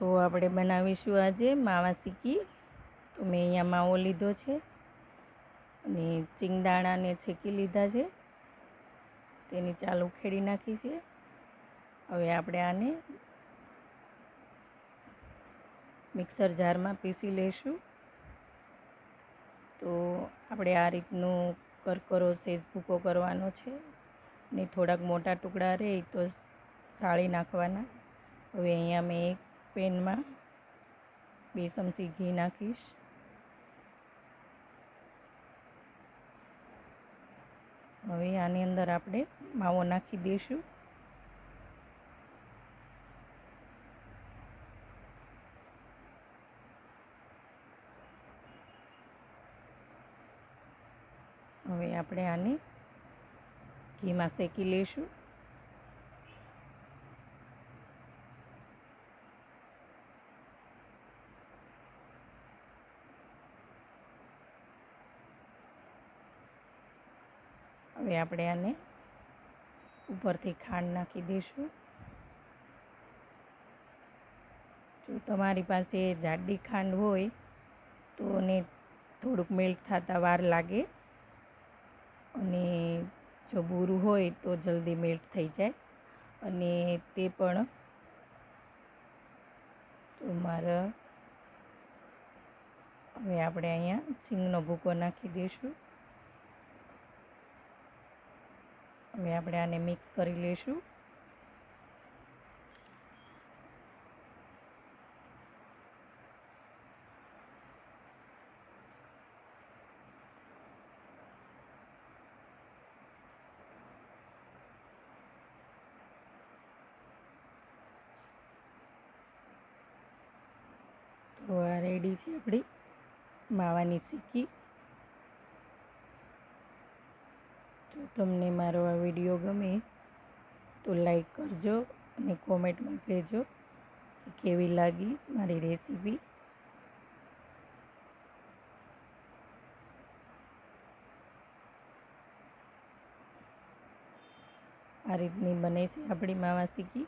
તો આપણે બનાવીશું આજે માવા સિક્કી તો મેં અહીંયા માવો લીધો છે અને ચિંગદાણાને છેકી લીધા છે. તેની ચાલ ઉખેડી નાખી છે. હવે આપણે આને મિક્સર જારમાં પીસી લઈશું તો આપણે આ રીતનું કરકરો સેજ ભૂકો કરવાનો છે ને થોડાક મોટા ટુકડા રહે તો સાળી નાખવાના. હવે અહીંયા મેં એક પેનમાં. બે ચમચી ઘી નાખીશ. હવે આની અંદર આપણે માવો નાખી દઈશું હવે આપણે આને ઘીમાં શેકી લઈશું હવે આપણે આને ઉપરથી ખાંડ નાખી દઈશું. જો તમારી પાસે જાડી ખાંડ હોય તો એને થોડુંક મેલ્ટ થતાં વાર લાગે અને જો બૂરું હોય તો જલ્દી મેલ્ટ થઈ જાય. અને તે પણ તો મારા હવે આપણે અહીંયા સિંગનો ભૂકો નાખી દઈશું. હવે આપણે આને મિક્સ કરી લઈશું. તો આ રેડી છે આપણી માવાની સિક્કી જો તમને મારો આ વીડિયો ગમે તો લાઈક કરજો અને કોમેન્ટમાં કહેજો કે કેવી લાગી મારી રેસીપી. આ રીતની બને છે આપણી માવા સિક્કી